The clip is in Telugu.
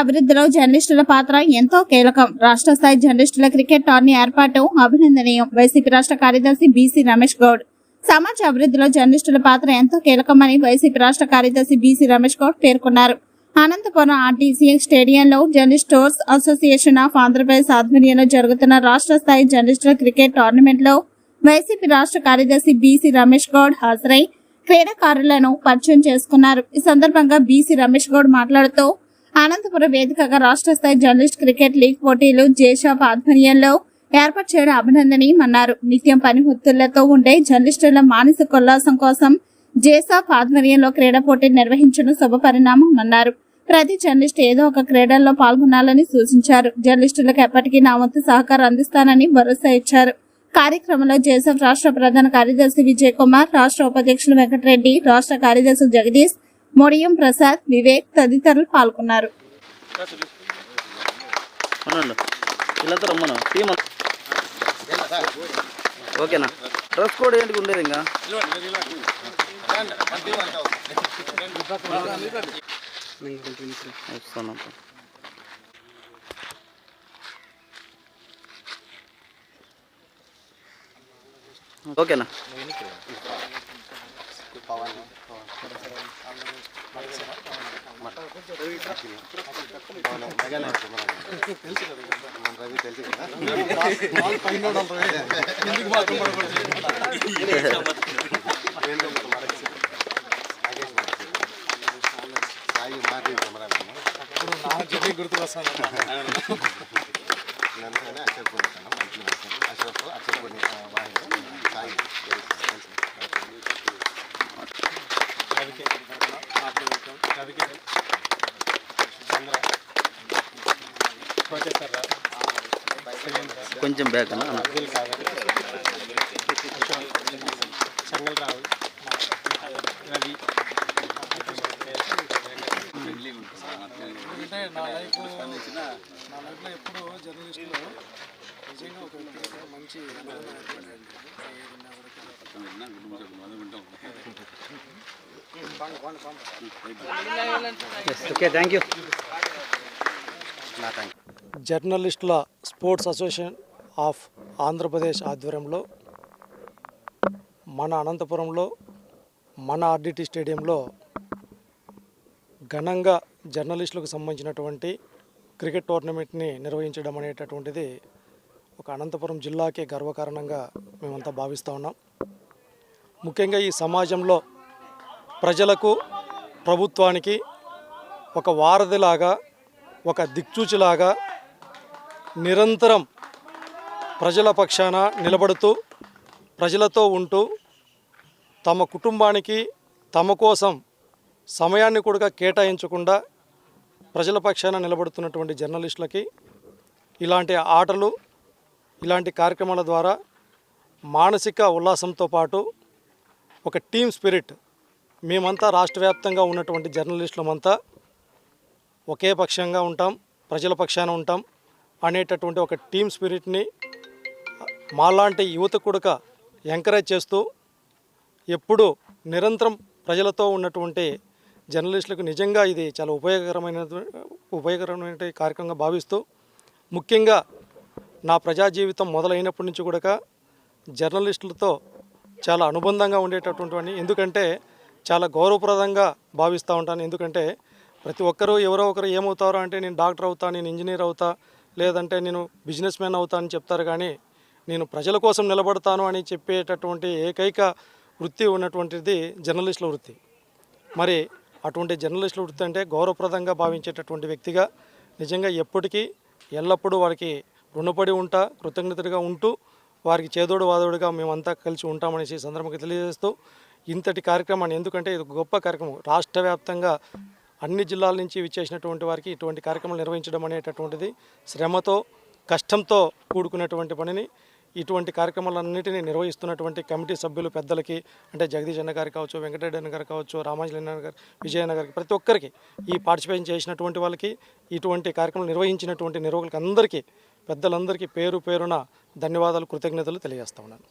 అభివృద్ధిలో జర్నలిస్టుల పాత్ర ఎంతో కీలకం. రాష్ట్ర స్థాయి జర్నలిస్టుల క్రికెట్ టోర్నీ ఏర్పాటు అభినందనీయం. వైసీపీ రాష్ట్ర కార్యదర్శి బీసీ రమేష్ గౌడ్. సమాజ అభివృద్ధిలో జర్నలిస్టుల పాత్ర ఎంతో కీలకమని వైసీపీ రాష్ట్ర కార్యదర్శి బీసీ రమేష్ గౌడ్ పేర్కొన్నారు. అనంతపురం ఆర్టీసీ స్టేడియంలో జర్నలిస్టోర్స్ అసోసియేషన్ ఆఫ్ ఆంధ్రప్రదేశ్ ఆధ్వర్యంలో జరుగుతున్న రాష్ట్ర స్థాయి జర్నలిస్టుల క్రికెట్ టోర్నమెంట్లో వైసీపీ రాష్ట్ర కార్యదర్శి బీసీ రమేష్ గౌడ్ హాజరై క్రీడాకారులను పరిచయం చేసుకున్నారు. ఈ సందర్భంగా బీసీ రమేష్ గౌడ్ మాట్లాడుతూ అనంతపురం వేదికగా రాష్ట్ర స్థాయి జర్నలిస్ట్ క్రికెట్ లీగ్ పోటీలు జేషాప్ ఆధ్వర్యంలో ఏర్పాటు చేయడం అభినందనీయమన్నారు. నిత్యం పని ఒత్తిళ్ళతో ఉండే జర్నలిస్టుల మానసిక ఉల్లాసం కోసం జేసాప్ ఆధ్వర్యంలో క్రీడా పోటీలు నిర్వహించడం శుభ పరిణామం అన్నారు ప్రతి జర్నలిస్ట్ ఏదో ఒక క్రీడల్లో పాల్గొనాలని సూచించారు. జర్నలిస్టులకు ఎప్పటికీ నా వంతు సహకారం అందిస్తానని భరోసా ఇచ్చారు. కార్యక్రమంలో జేసఫ్ రాష్ట్ర ప్రధాన కార్యదర్శి విజయ్ కుమార్ రాష్ట్ర ఉపాధ్యక్షులు వెంకటరెడ్డి రాష్ట్ర కార్యదర్శి జగదీష్ మొడియం ప్రసాద్ వివేక్ తదితరులు పాల్గొన్నారు. ఓకేనా? డ్రెస్ కోడ్ ఏంటి ఉండేది ఇంకా? వస్తాను ఓకేనా? ನಂತರ ಅಕ್ಷರ ಕೊಡ್ತಾನೆ ಅಕ್ಷರ ಅಕ್ಷರ ಕೊಡಿ ವಾಹಿನಿ ಸಾಯಿ ಅದಕ್ಕೆ ಅದಕ್ಕೆ కొంచెం బ్యాక్ అన్న. చెంగల్ రావు రవి. అంటే నా లైఫ్ నా లైఫ్లో ఎప్పుడు జర్నలిస్టులో నిజంగా ఒక మంచి ఓకే థ్యాంక్ యూ జర్నలిస్టుల స్పోర్ట్స్ అసోసియేషన్ ఆఫ్ ఆంధ్రప్రదేశ్ ఆధ్వర్యంలో మన అనంతపురంలో మన ఆర్డిటి స్టేడియంలో ఘనంగా జర్నలిస్టులకు సంబంధించినటువంటి క్రికెట్ టోర్నమెంట్ని నిర్వహించడం అనేటటువంటిది ఒక అనంతపురం జిల్లాకే గర్వకారణంగా మేమంతా భావిస్తూ ఉన్నాం. ముఖ్యంగా ఈ సమాజంలో ప్రజలకు ప్రభుత్వానికి ఒక వారధిలాగా ఒక దిక్చూచిలాగా నిరంతరం ప్రజల పక్షాన నిలబడుతూ ప్రజలతో ఉంటూ తమ కుటుంబానికి తమ కోసం సమయాన్ని కూడా కేటాయించకుండా ప్రజల పక్షాన నిలబడుతున్నటువంటి జర్నలిస్టులకి ఇలాంటి ఆటలు ఇలాంటి కార్యక్రమాల ద్వారా మానసిక ఉల్లాసంతో పాటు ఒక టీమ్ స్పిరిట్ మేమంతా రాష్ట్ర వ్యాప్తంగా ఉన్నటువంటి జర్నలిస్టులమంతా ఒకే పక్షంగా ఉంటాం ప్రజల పక్షాన ఉంటాం అనేటటువంటి ఒక టీమ్ స్పిరిట్ని మాలాంటి యువత కొడుక ఎంకరేజ్ చేస్తూ ఎప్పుడూ నిరంతరం ప్రజలతో ఉన్నటువంటి జర్నలిస్టులకు నిజంగా ఇది చాలా ఉపయోగకరమైన ఉపయోగకరమైన కార్యక్రమంగా భావిస్తూ ముఖ్యంగా నా ప్రజా జీవితం మొదలైనప్పటి నుంచి కూడా జర్నలిస్టులతో చాలా అనుబంధంగా ఉండేటటువంటి ఎందుకంటే చాలా గౌరవప్రదంగా భావిస్తూ ఉంటాను. ఎందుకంటే ప్రతి ఒక్కరూ ఎవరో ఒకరు ఏమవుతారో అంటే నేను డాక్టర్ అవుతా నేను ఇంజనీర్ అవుతా లేదంటే నేను బిజినెస్ మ్యాన్ అవుతా అని చెప్తారు. కానీ నేను ప్రజల కోసం నిలబడతాను అని చెప్పేటటువంటి ఏకైక వృత్తి ఉన్నటువంటిది జర్నలిస్టుల వృత్తి. మరి అటువంటి జర్నలిస్టుల వృత్తి అంటే గౌరవప్రదంగా భావించేటటువంటి వ్యక్తిగా నిజంగా ఎప్పటికీ ఎల్లప్పుడూ వారికి రుణపడి ఉంటా కృతజ్ఞతగా ఉంటూ వారికి చేదోడు వాదోడుగా మేమంతా కలిసి ఉంటామనేసి సందర్భంగా తెలియజేస్తూ ఇంతటి కార్యక్రమాన్ని ఎందుకంటే ఇది గొప్ప కార్యక్రమం. రాష్ట్ర వ్యాప్తంగా అన్ని జిల్లాల నుంచి విచ్చేసినటువంటి వారికి ఇటువంటి కార్యక్రమాలు నిర్వహించడం అనేటటువంటిది శ్రమతో కష్టంతో కూడుకున్నటువంటి పనిని ఇటువంటి కార్యక్రమాలన్నింటినీ నిర్వహిస్తున్నటువంటి కమిటీ సభ్యులు పెద్దలకి అంటే జగదీష్ అన్న గారు కావచ్చు వెంకటరెడ్డి అన్న గారు కావచ్చు రామాంజలి అన్న గారు విజయన్న గారికి ప్రతి ఒక్కరికి ఈ పార్టిసిపేషన్ చేసినటువంటి వాళ్ళకి ఇటువంటి కార్యక్రమం నిర్వహించినటువంటి నిర్వాహకులకి అందరికీ పెద్దలందరికీ పేరు పేరున ధన్యవాదాలు కృతజ్ఞతలు తెలియజేస్తా ఉన్నాను.